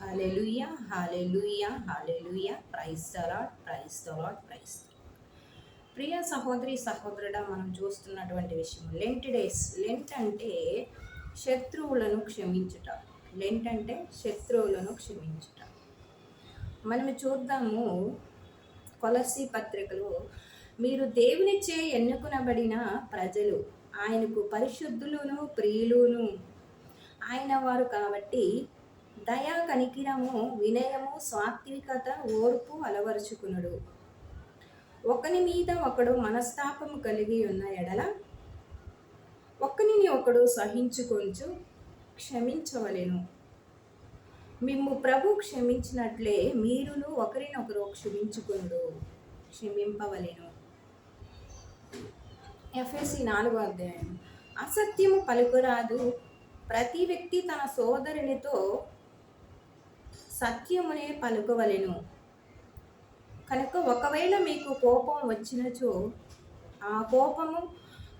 Hallelujah hallelujah hallelujah praise the Lord praise the Lord praise ప్రియ సహోదరి సహోదరుడా మనం చూస్తున్నటువంటి విషయం లెంట్ డేస్ లెంట్ అంటే శత్రువులను క్షమించుట. లెంట్ అంటే శత్రువులను క్షమించుట. మనం చూద్దాము కొలసి పత్రికలో మీరు దేవునిచే ఎన్నుకునబడిన ప్రజలు ఆయనకు పరిశుద్ధులును ప్రియులును ఆయన వారు కాబట్టి దయా కనికిరము వినయము సాత్వికత ఓర్పు అలవరుచుకునుడు. ఒకని మీద ఒకడు మనస్తాపము కలిగి ఉన్న ఎడల ఒకనిని ఒకడు సహించుకొంచు క్షమించవలెను. మిమ్ము ప్రభు క్షమించినట్లే మీరును ఒకరినొకరు క్షమించుకునుడు క్షమింపవలెను. ఎఫ్ఎస్సి నాలుగో అధ్యాయం. అసత్యము పలుకురాదు. ప్రతి వ్యక్తి తన సోదరునితో సత్యమునే పలుకవలెను. కనుక ఒకవేళ మీకు కోపం వచ్చినచో ఆ కోపము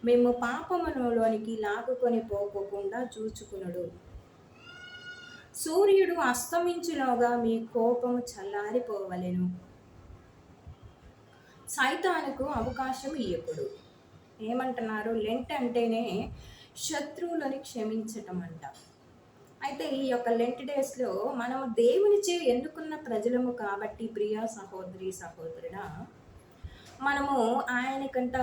మేము పాపములోనికి లాగుకొని పోకోకుండా చూచుకునుడు. సూర్యుడు అస్తమించులోగా మీ కోపము చల్లారిపోవలెను. సైతానుకు అవకాశం ఇయ్యకుడు ఏమంటున్నారు? లెంట్ అంటేనే శత్రువులని క్షమించటం అంట అయితే ఈ యొక్క లెంట్ డేస్లో మనము దేవునిచే ఎన్నుకున్న ప్రజలము కాబట్టి ప్రియా సహోదరి సహోదరుడా మనము ఆయనకంట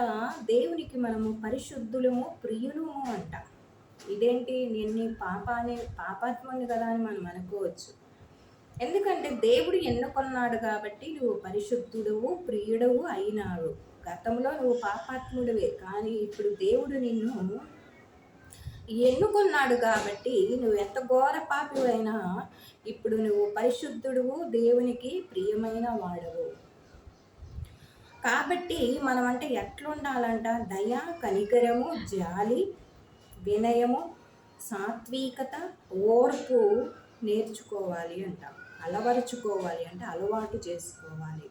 దేవునికి మనము పరిశుద్ధులము ప్రియులము అంట. ఇదేంటి? నేను పాపానే పాపాత్ముని కదా అని మనం అనుకోవచ్చు. ఎందుకంటే దేవుడు ఎన్నుకొన్నాడు కాబట్టి నువ్వు పరిశుద్ధుడవు ప్రియుడవు అయినాడు గతంలో నువ్వు పాపాత్ముడివే. కానీ ఇప్పుడు దేవుడు నిన్ను ఎన్నుకున్నాడు కాబట్టి నువ్వు ఎంత ఘోర పాపివైనా ఇప్పుడు నువ్వు పరిశుద్ధుడువు దేవునికి ప్రియమైన వాడవు. కాబట్టి మనం అంటే ఎట్లుండాలంట? దయ కనికరము జాలి వినయము సాత్వికత ఓర్పు నేర్చుకోవాలి అంట. అలవరుచుకోవాలి అంటే అలవాటు చేసుకోవాలి.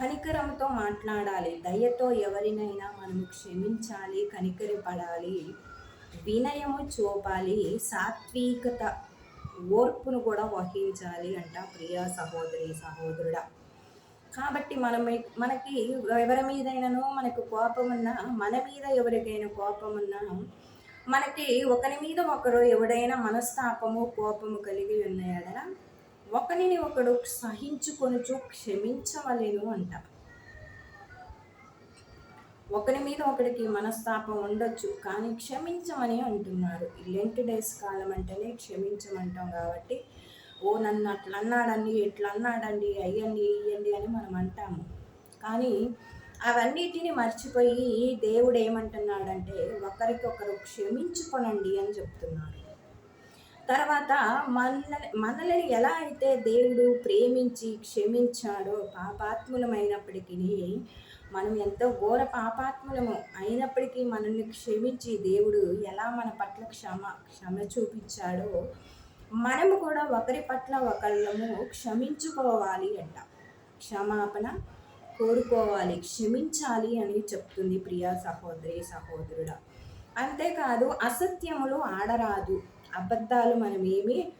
కనికరంతో మాట్లాడాలి. దయతో ఎవరినైనా మనము క్షమించాలి కనికరపడాలి. వినయము చూపాలి సాత్వికత ఓర్పును కూడా వహించాలి అంట ప్రియ సహోదరి సహోదరుడా. కాబట్టి మనం మనకి ఎవరి మీదైనానో మనకు కోపం ఉన్నా మన మీద ఎవరికైనా కోపం ఉన్నా మనకి ఒకరి మీద ఒకరు ఎవడైనా మనస్తాపము కోపము కలిగి ఉన్నాయడరా ఒకరిని ఒకడు సహించుకొనుచు క్షమించవలేను అంట. ఒకరి మీద ఒకరికి మనస్తాపం ఉండొచ్చు కానీ క్షమించమని అంటున్నారు లెంట్ డేస్ కాలం అంటేనే క్షమించమంటాం కాబట్టి ఓ నన్ను అట్లా అన్నాడండి ఇట్లా అన్నాడండి అయ్యండి ఇయ్యండి అని మనం అంటాము. కానీ అవన్నిటిని మర్చిపోయి దేవుడు ఏమంటున్నాడంటే ఒకరికొకరు క్షమించుకొనండి అని చెప్తున్నాడు తర్వాత మన మనల్ని ఎలా అయితే దేవుడు ప్రేమించి క్షమించాడో పాపాత్ములమైనప్పటికీ మనం ఎంతో ఘోర పాపాత్ములము అయినప్పటికీ మనల్ని క్షమించి దేవుడు ఎలా మన పట్ల క్షమ క్షమ చూపించాడో మనము కూడా ఒకరి పట్ల ఒకళ్ళము క్షమించుకోవాలి అంట. క్షమాపణ కోరుకోవాలి క్షమించాలి అని చెప్తుంది ప్రియా సహోదరి సహోదరుడ. అంతేకాదు అసత్యములు ఆడరాదు. అబద్ధాలు మనం ఏమీ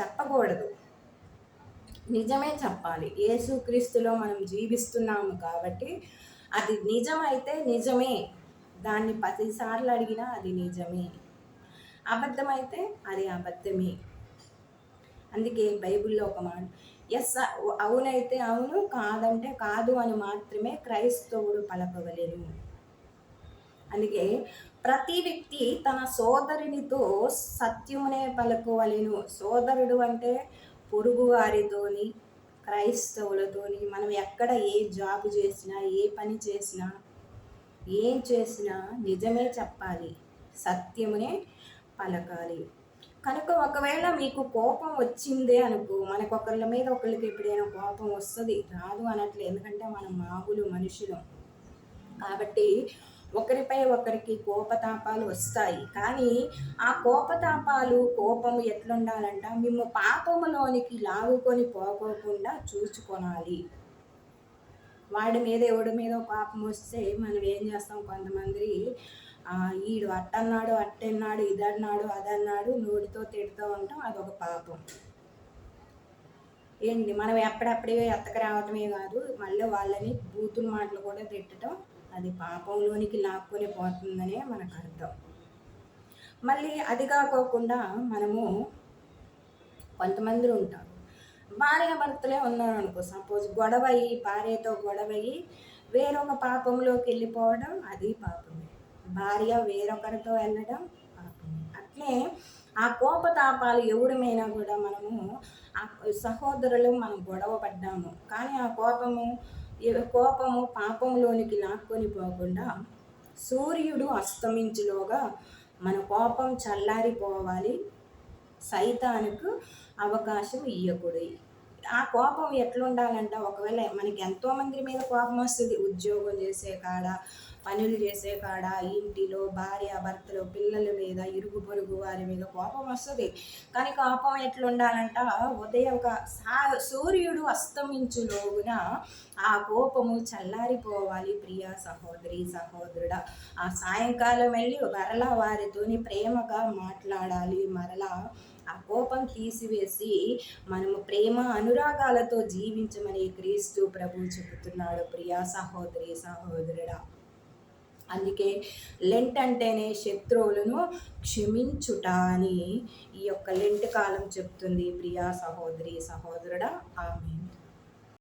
చెప్పకూడదు. నిజమే చెప్పాలి. యేసుక్రీస్తులో మనం జీవిస్తున్నాము కాబట్టి అది నిజమైతే నిజమే. దాన్ని పదిసార్లు అడిగినా అది నిజమే. అబద్ధమైతే అది అబద్ధమే. అందుకే బైబిల్లో ఒక మాట ఎస్ అవునైతే అవును కాదంటే కాదు అని మాత్రమే క్రైస్తవుడు పలకవలేను. అందుకే ప్రతి వ్యక్తి తన సోదరునితో సత్యమునే పలుకోవలేను. సోదరుడు అంటే పొరుగు వారితోని క్రైస్తవులతోని మనం ఎక్కడ ఏ జాబ్ చేసినా ఏ పని చేసినా ఏం చేసినా నిజమే చెప్పాలి. సత్యమునే పలకాలి. కనుక ఒకవేళ మీకు కోపం వచ్చిందే అనుకో మనకు ఒకళ్ళ మీద ఒకళ్ళకి ఎప్పుడైనా కోపం వస్తుంది? రాదు అనట్లేదు ఎందుకంటే మనం మామూలు మనుషులు. కాబట్టి ఒకరిపై ఒకరికి కోపతాపాలు వస్తాయి. కానీ ఆ కోపతాపాలు కోపము ఎట్లుండాలంట? మేము పాపములోనికి లాగుకొని పోకోకుండా చూసుకొనాలి వాడి మీద ఎవడి మీద పాపం వస్తే మనం ఏం చేస్తాం? కొంతమంది ఈడు అట్టన్నాడు అట్టన్నాడు ఇదన్నాడు అదన్నాడు నోటితో తిడుతూ ఉంటాం. అదొక పాపం. ఏంటి? మనం ఎప్పుడప్పుడే ఎత్తకు రావటమే కాదు. మళ్ళీ వాళ్ళని బూతుల మాటలు కూడా తిట్టడం అది పాపంలోనికి లాక్కొని పోతుందనే మనకు అర్థం మళ్ళీ అది కాకోకుండా మనము కొంతమంది ఉంటారు. భార్య భర్తలే ఉన్నారు అనుకో సపోజ్ గొడవ అయ్యి భార్యతో గొడవ అయ్యి వేరొక పాపంలోకి వెళ్ళిపోవడం అది పాపమే. భార్య వేరొకరితో వెళ్ళడం పాపమే. అట్లే ఆ కోపతాపాలు ఎవరిమైనా కూడా మనము ఆ సహోదరులు మనం గొడవ పడ్డాము కానీ ఆ కోపము కోపము పాపంలోనికి లాక్కొని పోకుండా సూర్యుడు అస్తమించులోగా మన కోపం చల్లారిపోవాలి. సైతానికి అవకాశం ఇవ్వకూడదు ఆ కోపం ఎట్లుండాలంట? ఒకవేళ మనకి ఎంతో మంది మీద కోపం వస్తుంది ఉద్యోగం చేసే కాడ పనులు చేసే కాడ ఇంటిలో భార్య భర్తలు పిల్లల మీద ఇరుగు పొరుగు వారి మీద కోపం వస్తుంది. కానీ కోపం ఎట్లుండాలంట? ఉదయం ఒక సా- సూర్యుడు అస్తమించులోగున ఆ కోపము చల్లారిపోవాలి. ప్రియ సహోదరి సహోదరుడా ఆ సాయంకాలం వెళ్ళి మరలా వారితోని ప్రేమగా మాట్లాడాలి. మరలా ఆ కోపం తీసివేసి మనము ప్రేమ అనురాగాలతో జీవించమని క్రీస్తు ప్రభు చెబుతున్నాడు. ప్రియా సహోదరి సహోదరుడా అందుకే లెంట్ అంటేనే శత్రువులను క్షమించుట అని ఈ యొక్క లెంట్ కాలం చెప్తుంది. ప్రియా సహోదరి సహోదరుడా ఆమె